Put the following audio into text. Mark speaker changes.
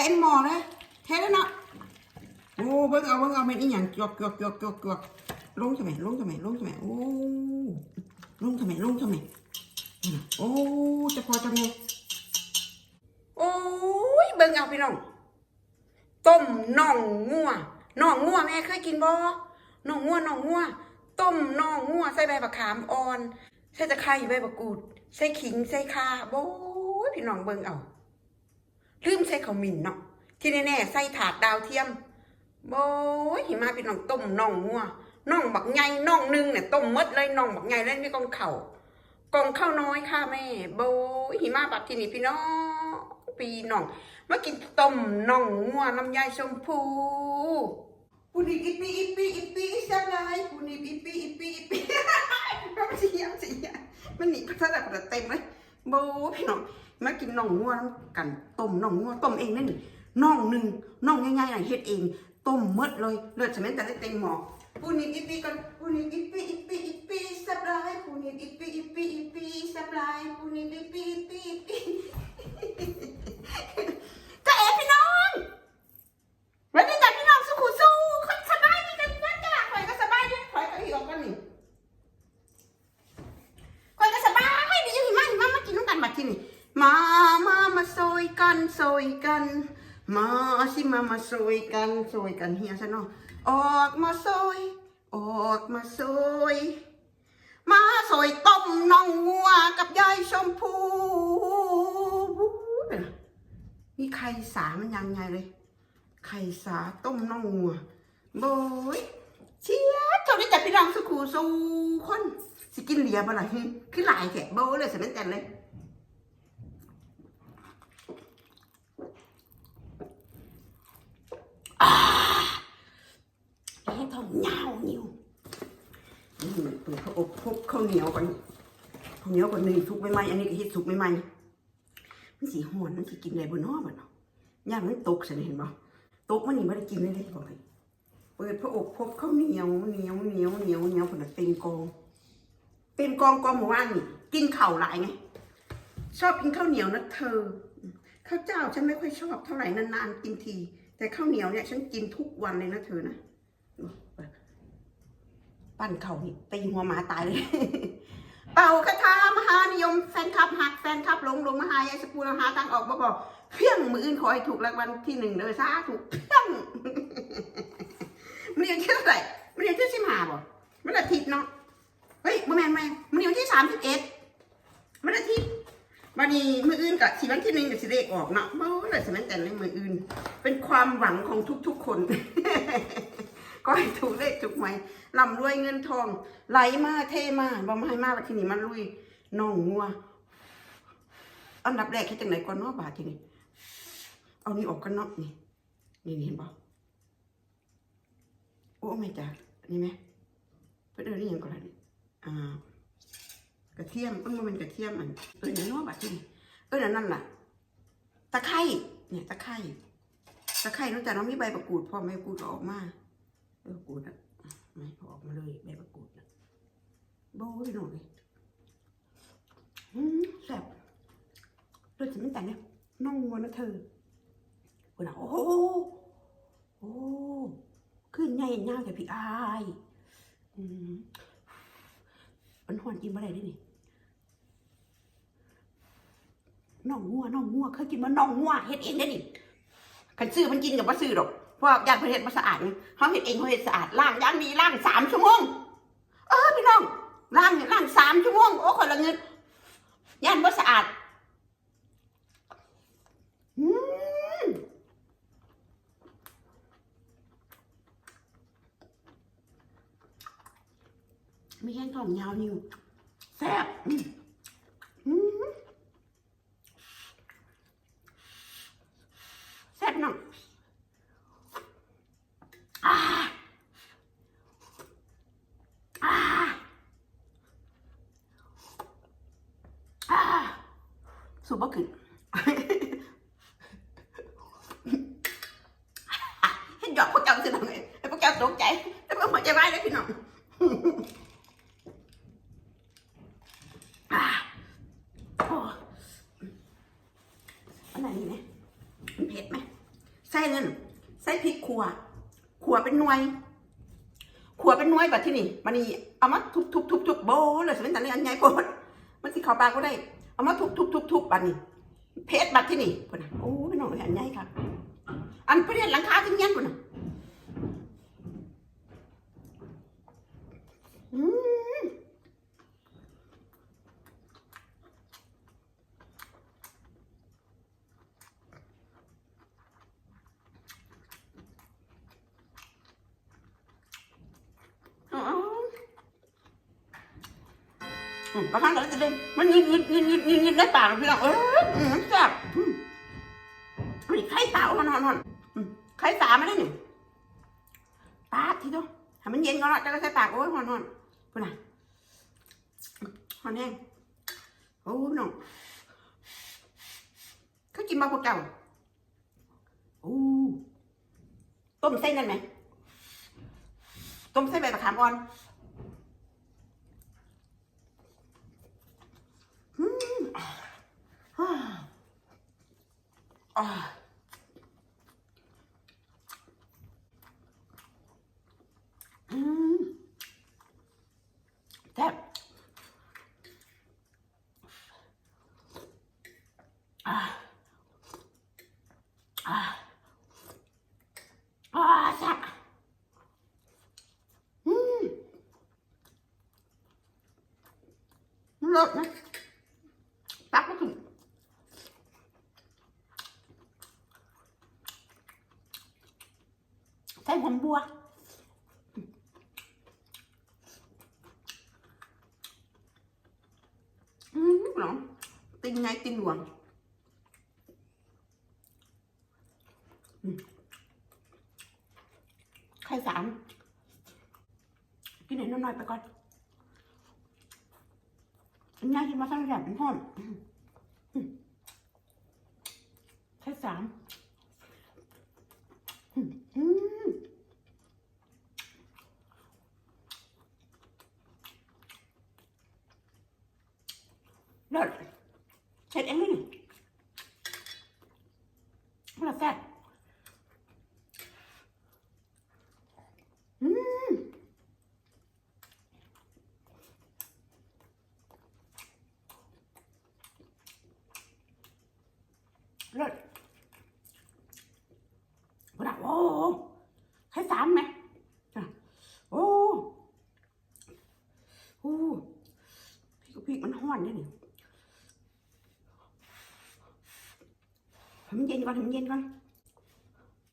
Speaker 1: เต็มหม้อเลยเทแล้วเนาะโอ้เบิ่งเอาเบิ่งเอาเป็นอีหยังจวกจวกจวกจวกจวกลงทำไมลงทำไมลงทำไมโอ้ลงทำไมลงทำไมโอ้จะพอจะไงโอ้ยเบิ่งเอาพี่น้องต้มน่องงัวน่องงัวแม่เคยกินบ่น่องงัวน่องงัวต้มน่องงัวใส่ใบมะขามอ่อนใส่ตะไคร้ใบมะกรูดใส่ขิงใส่ข่าโอ้ยพี่น้องเบิ่งเอา ลืมใส่ข้าหมิ่นเนาะที่แน่ๆใส่ถาดดาวเทียมโอ้ยหิมาพี่น้องต้มน่องงัวน่องบักใหญ่น่องนึงเนี่ยต้มมดเลยน่องบักใหญ่แล้วนี่กองเข่ากองข้าวน้อยค่ะแม่โบยหิมาบัดที่นี่พี่น้องปีน้องมากินต้มน่องงัวน้ำยายชมพูปูนิบอีปีอีปีอีปีสบายปูนิบอีปีอีปีอีปีมันเสียเสียมันหนีพัฒนาเต็มเลยโบพี่น้อง มากินน่องงัวน้ำกันต้มน่องงัวต้มเองนั่นน่องหนึ่งน่องง่ายๆหน่อยเฮ็ดเองต้มหมดเลยเลือดสมันแต่ได้เต็มหมอปูนิดอีปีกันปูนิดอีปีอีปีอีปีสับลายปูนิดอีปีอีปีอีปีสับลายปูนิดอีปีอีปีอีปีก็เอ๋พี่น้องวันนี้แต่พี่น้องสุขุสู้คนสบายดีกันนะจ้ะข่อยก็สบายดีข่อยก็อีกออกกันนี่ข่อยก็สบายดีอยู่หิมะหิมะมากินน้ำกันบัดที่นี่ มา มา มาซอย กันซอยกัน มาสิมามาซอยกันซอยกันเฮียซะเนาะออกมาซอยออกมาซอยมาซอยต้มน่องงัวกับยายชมพูมีไข่สามันยังไงเลย ไข่สาต้มน่องงัวโบยเชียร์จนได้จับพี่น้องสุขูสู้คน สิกินเหลียบ่ล่ะหึคือหลายแถโบเลยสมัยแต่เลย ให้ทองยาวนิ้วนี่มันเปิดเขาอบพบ ข้าวเหนียวก่อนข้าวเหนียวก่อนหนึ่งสุกไม่ไหมอันนี้ก็เฮ็ดสุกไม่ไหมมันสีหอนมันสิกินอะไรบนนอกบ่เนาะย่างมันตกฉันเห็นบ่ตกมันนี่ไม่ได้กินเลยเลยบอกเลยเปิดพระอบพบข้าวเหนียวเหนียวเหนียวเหนียวเหนียวคนละเต็มกองเต็มกองกองหมู่บ้านนี่ กินข้าวหลายไงชอบกินข้าวเหนียวนะเธอข้าวเจ้าฉันไม่ค่อยชอบเท่าไหร่นานๆกินที แต่ข้าวเหนียวเนี่ยฉันกินทุกวันเลยนะเธอนะ ปั้นเขานี่ตีหัวหมาตายเลย เป่าคาถามหานิยมแฟนคลับหักแฟนคลับหลงหลงมหายายสกูลหาทางออกมาบอกเพี้ยงมืออื่นขอให้ถูกรางวัลที่หนึ่งเลยซาถูกเพี้ยงมันเรียนที่เท่าไหร่มันเรียนที่สิบห้าบ่มันอาทิตย์เนาะเฮ้ยบ่แม่นแม่นมันเรียนที่สามสิบเอ็ดมันอาทิตย์วันนี้มืออื่นกับสีวันที่หนึ่งกับสิเลขออกเนาะบ่เลยสมัยแต่ในมืออื่น เป็นความหวังของทุกๆคน ก็ให้ถูกเลขถูกไหมร่ำรวยเงินทอง ไหลมาเทมาบ่มาให้มาแล้วทีนี้มันลุยน้องงัว อันดับแรกคิดจังไหนก่อนเนาะบาททีนี้เอานี่ออกกันเนาะนี่นี่เห็นปะโอ้ไม่จ้ะนี่ไหมเพื่อนเอินนี่ยังก่อนละนี่อ่ากระเทียมเอ้ยมันเป็นกระเทียมอันเออเนาะบาททีนี่เออนั่นล่ะตะไคร้เนี่ยตะไคร้ตะไคร้นอกจากน้องมีใบประกูดพอใบประกูดก็ออกมา ใบมะกรูดอะไม่พอออกมาเลยใบมะกรูดอะโบ้ยหน่อยแซ่บเลยจะไม่แต่เนี่ยน่องวัวนะเธอคุณอะโอ้โหโอ้ขึ้นใหญ่ยาแต่พี่อายอืมมันหอนกินอะไรได้นี่น่องงัวน่องงัวเคยกินมาน่องงัวเฮ็ดเองได้นี่คันซื้อมันกินกับว่าซื้อดอก เพราะอยากเห็ดมาสะอาดเขาเห็ดเองเขาเห็ดสะอาดล้างยางดีล้างสามชั่วโมงเออพี่น้องล้างล้างสามชั่วโมงโอ้คนละเงินยานว่าสะอาดอืมมีแห้งทองยาวนิวแซ่บแซ่บน้อง อ่าอ่าอ่า สูบบ่ขึ้นเห็นหยอกพวกเจ้าสิน้องเอ้ยให้พวกเจ้าตกใจแต่พวกหัวใจวายเลยพี่น้องอันไหนนี่ไหมมันเผ็ดไหมส่นั่นใส่พริกขัวขัวเป็นหน่วยขัวเป็นหน่วยแบบที่นี่มันนี่เอามาทุบทุบทุบทุบโบเลยสมัยแต่เรื่องอันใหญ่โพดมันสิเข้าปากก็ได้ เอามาทุบๆๆๆบัดนี้เพชรบัดที่นี่พุ่นน่ะโอ้พี่น้องเอ้ยอันใหญ่ครับ อันประเด็นหลังคาขึ้นเงี้ยพุ่นน่ะอืมอ๋ออืม บางครั้งเราจะเดินมันยินยินยินยินยินยินได้ปากพี่น้องเอออืมแซ่บอืมนี่ไข่เต่านอนนอนอืมไข่ตาไม่ได้หนึ่งปาดทีเดียวให้มันเย็นก่อนแล้วจะก็ใส่ปากโอ้ยหอนนอนพุ่นน่ะหอนแห้งโอ้พี่น้องเขากินมาพวกเจ้าโอ้ต้มเส้นนั่นไหมต้มเส้นใบมะขามอ่อน อ่าอืมแซ่บอ่าอ่าอ่าแซ่บอืมเลิศนะตักมาถึง ใส่หอมบัวอืมหรอติงไงติงหลวงไข่สามกินหนน้อยไปก่อนอันนี้กินมาตั้งแต่เป็นห้อไข่สามอืมอืม เลิศเช็ดเองเลยนี่มันละแซ่บอืมเลิศ กระดับโอ้โหใช้สามไหมโอ้โหพี่กับพี่มันห้อนเนี่ยนี่ให้มันเย็นก่อนให้มันเย็นก่อน